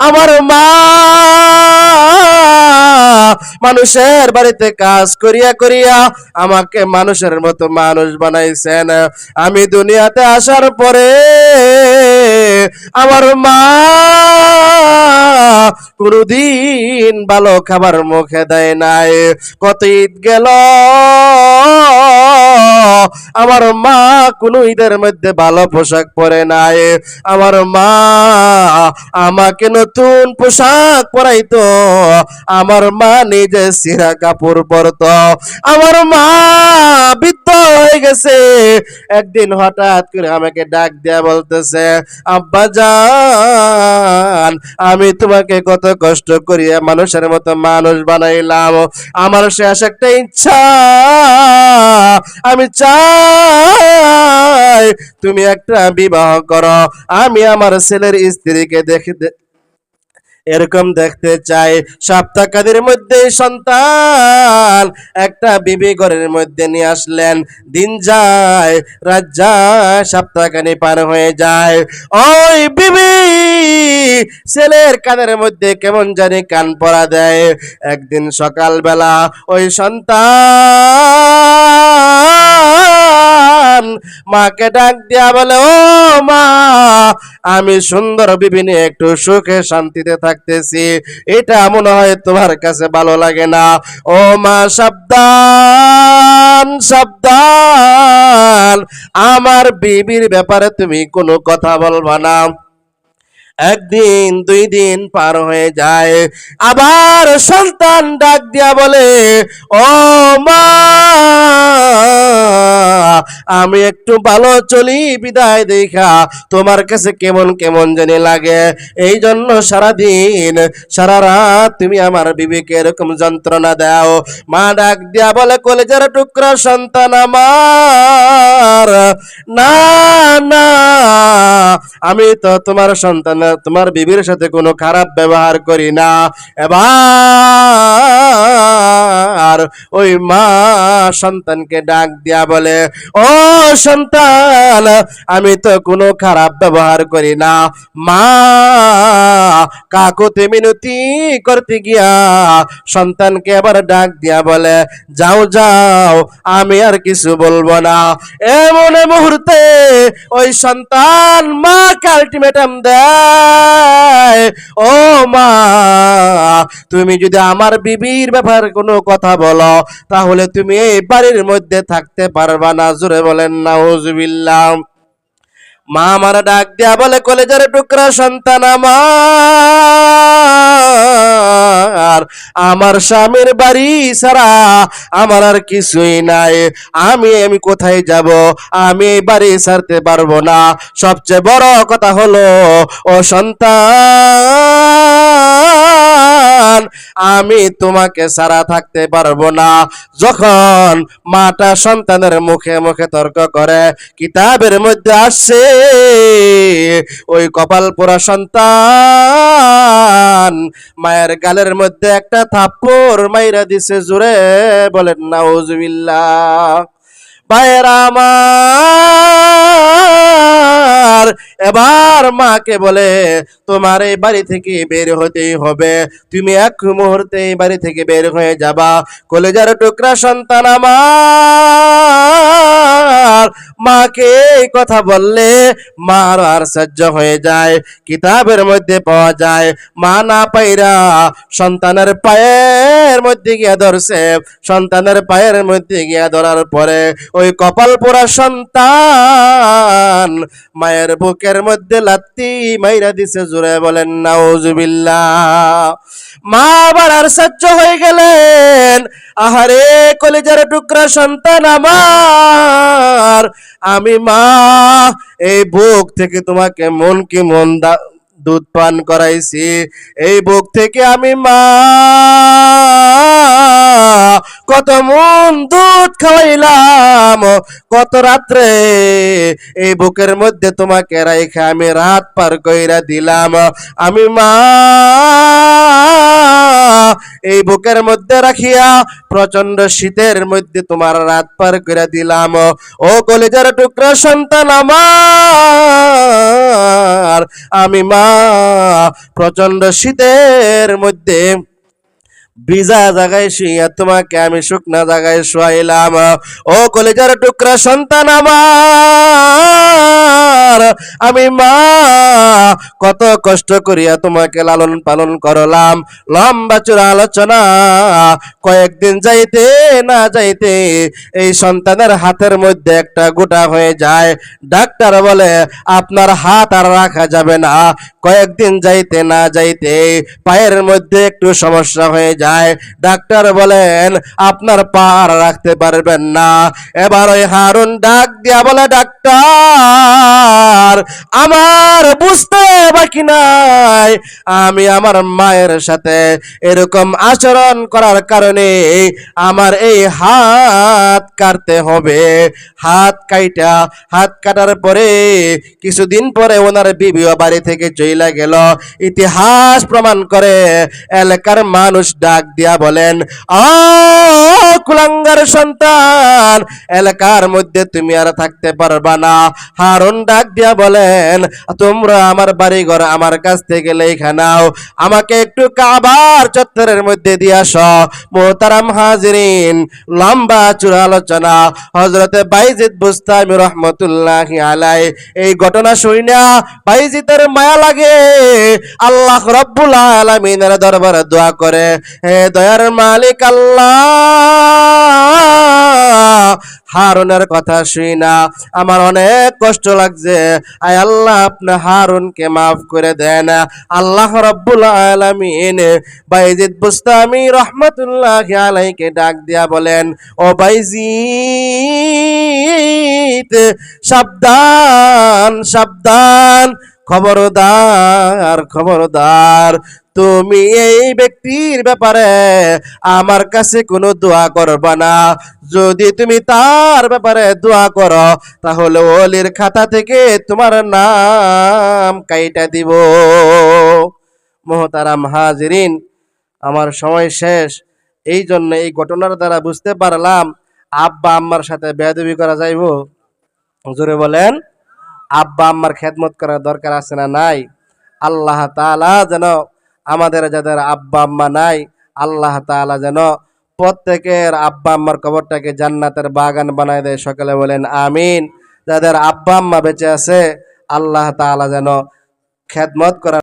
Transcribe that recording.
আমার মা মানুষের বাড়িতে কাজ করিয়া করিয়া আমাকে মানুষের মতো মানুষ বানাইছেন। আমি দুনিয়াতে আসার পরে আমার মা কোনদিন ভালো খাবার মুখে দেয় নাই। কত ঈদ গেল, আমার মা কোন ঈদের মধ্যে ভালো পোশাক পরে নাই। আমার মা আমাকে নতুন পোশাক পরাইতো, আমার মা নিজে সিরা কাপড় পরতো। আমার মা বৃদ্ধ হয়ে গেছে। একদিন হঠাৎ করে আমাকে ডাক দেয়া বলতেছে, আব্বা জান, আমি তোমাকে কত কষ্ট করিয়া মানুষের মতো মানুষ বানাইলাম। আমার শেষ একটা ইচ্ছা। আমি চাই তুমি একটা বিবাহ করো। আমি আমার ছেলের স্ত্রীকে দেখে এরকম দেখতে চাই। সপ্তাহের মধ্যে সন্তান একটা বিবি ঘরের মধ্যে নিয়ে আসলেন। দিন যায়, রাত যায়, সপ্তাহখানি পার হয়ে যায়। ওই বিবি ছেলের কানের মধ্যে কেমন জানি কান পরা দেয়। একদিন সকালবেলা ওই সন্তান মাকে ডাক দিয়া বলে, ও মা আমি সুন্দর বিবি নিয়ে একটু সুখে শান্তিতে থাকতেছি। এটা মনে হয় তোমার কাছে ভালো লাগে না। ও মা, সাবধান সাবধান। আমার বিবির ব্যাপারে তুমি কোনো কথা বলবা না। একদিন, দুই দিন পার হয়ে যায়। আবার সন্তান ডাক দিয়া বলে, ও মা, আমি একটু ভালো চলি, বিদায় দেখা। তোমার কাছে কেমন কেমন জানি লাগে। এই জন্য সারাদিন, সারা রাত তুমি আমার বিবেকে এরকম যন্ত্রণা দাও। মা ডাক দিয়া বলে, কলেজের টুকরা সন্তান আমার। না না আমি তো তোমার সন্তান তোমার বিবির সাথে কোনো খারাপ ব্যবহার করি না। এবার ওই মা সন্তানকে ডাক দিয়া বলে, ও সন্তান, আমি তো কোনো খারাপ ব্যবহার করি না। মা কাকুতে মিনতি করতে গিয়া সন্তানকে আবার ডাক দিয়া বলে, যাও যাও, আমি আর কিছু বলব না। এমন মুহূর্তে ওই সন্তান মাকে আলটিমেটাম দেয়, ও মা, তুমি যদি আমার বিবির ব্যাপার কোনো কথা বলো, তাহলে তুমি এই বাড়ির মধ্যে থাকতে পারবা না। জোরে বলেন না হুজবিল্লাহ মা আমার ডাক দিয়া বলে, কলেজের টুকরা সন্তান আমার আমার স্বামীর বাড়ি ছাড়া আমার আর কিছুই নাই। আমি আমি কোথায় যাব? আমি এই বাড়ি ছাড়তে পারব না। সবচেয়ে বড় কথা হলো, ও সন্তান আমি তোমাকে সারা থাকতে পারব না, যখন মাটা সন্তানের মুখে মুখে তর্ক করে, কিতাবের মধ্যে আসছে, ওই কপাল পোড়া সন্তান মায়ের গালের মধ্যে একটা থাপ্পড় মাইরা দিছে জোরে বলেন, নাউজুবিল্লাহ। ভাইয়ের আমার এবার মাকে বলে, তোমার এই বাড়ি থেকে বের হতেই হবে। তুমি এক মুহূর্তে এই বাড়ি থেকে বের হয়ে যাবা। কলেজার টুকরা সন্তান আমার। মাকে এই কথা বললে, মার আর সহ্য হয়ে যায়, কিতাবের মধ্যে পাওয়া যায়, মা না পাইরা সন্তানের পায়ের মধ্যে গিয়া ধরছে, সন্তানের পায়ের মধ্যে গিয়া ধরার পরে ওই কপাল পোড়া সন্তান মায়ের বুকের মধ্যে লাত্তি মাইরা দিছে, জোরে বলেন, নাউজুবিল্লাহ। মা আবার আর সহ্য হয়ে গেলেন। আহারে, কলিজার টুকরা সন্তান আমার, আমি মা, এই বুক থেকে তোমাকে মন কি মন দা- দুধ পান করাইছি। এই বুক থেকে আমি মা, কত মন দুধ খাওয়াইলাম, কত রাত্রে এই বুকের মধ্যে তোমাকে রাইখা আমি রাত পার কইরা দিলাম। আমি মা, এই বুকের মধ্যে রাখিয়া প্রচণ্ড শীতের মধ্যে তোমার রাত পার করে দিলাম। ও কলেজের টুকরা সন্তান আমার আমি মা প্রচণ্ড শীতের মধ্যে ভিজা জায়গায় শুইয়া তোমাকে আমি শুকনা জায়গায় শুয়াইলাম। ও কলেজার টুকরা সন্তান আমার, আমি মা, কত কষ্ট করিয়া তোমাকে লালন পালন করলাম। লম্বা চূড়া আলোচনা, কয়েকদিন যাইতে না যাইতে এই সন্তানের হাতের মধ্যে একটা গোটা হয়ে যায়। ডাক্তার বলে, আপনার হাত আর রাখা যাবে না। কয়েকদিন যাইতে না যাইতে পায়ের মধ্যে একটু সমস্যা হয়ে যায়। ডাক্তার বলেন, আপনার পা রাখতে পারবেন না। এবার ওই হারুন ডাক দিয়া বলে, ডাক্তার, আমার বুঝতে বাকি নাই। আমি আমার মায়ের সাথে এরকম আচরণ করার কারণে আমার এই হাত কাটতে হবে। হাত কাইটা, হাত কাটার পরে কিছুদিন পরে ওনার বিবিও বাড়ি থেকে চইলা গেল। ইতিহাস প্রমাণ করে এলাকার মানুষ ডাক দিয়া বলেন কুলাঙ্গার সন্তান, এলাকার মধ্যে তুমি আর থাকতে পারবা না। হারুন ডাক দিয়া বলেন, তোমরা আমার বাড়ি ঘর আমার কাছ থেকে লেখা নাও। আমাকে একটু কাবার চত্বরের মধ্যে দিয়ে আস। মোহতারাম হাজরিন, লম্বা চূড়া আলোচনা। হজরতে বাইজিদ বুস্তামি রহমতুল্লাহ আলাই এই ঘটনা শুইনা বাইজিদের মায়া লাগে। আল্লাহ রব্বুল আলমিনের দরবারে দোয়া করে। দয়ার মালিক আল্লাহ। হারুনের কথা শুই না। আমার অনেক কষ্ট লাগছে। আয় আল্লাহ, আপনি হারুনকে মাফ করে দেন। আল্লাহ রব্বুল আলামিন বাইজিদ বুস্তামি রহমতুল্লাহ আলাইকে ডাক দিয়া বলেন, ও বাইজিদ, সাবধান সাবধান। খবরদার খবরদার। তুমি এই ব্যক্তির ব্যাপারে আমার কাছে কোনো দোয়া করবা না। যদি তুমি তার ব্যাপারে দোয়া করো, তাহলে ওলির খাতা থেকে তোমার নাম কাইটা দিব। মোহতারাম হাজিরিন, আমার সময় শেষ। এই জন্য এই ঘটনার দ্বারা বুঝতে পারলাম, আব্বা আম্মার সাথে বেয়াদবি করা যাইব। জোরে বলেন। আব্বা আম্মার খেদমত করার দরকার আছে না নাই? আল্লাহ তালা যেন আমাদের যাদের আব্বা আম্মা নাই, আল্লাহ তালা যেন প্রত্যেকের আব্বা আম্মার কবরটাকে জান্নাতের বাগান বানায় দেয়। সকালে বলেন আমিন। যাদের আব্বা আম্মা বেঁচে আছে, আল্লাহ তালা যেন খেদমত করার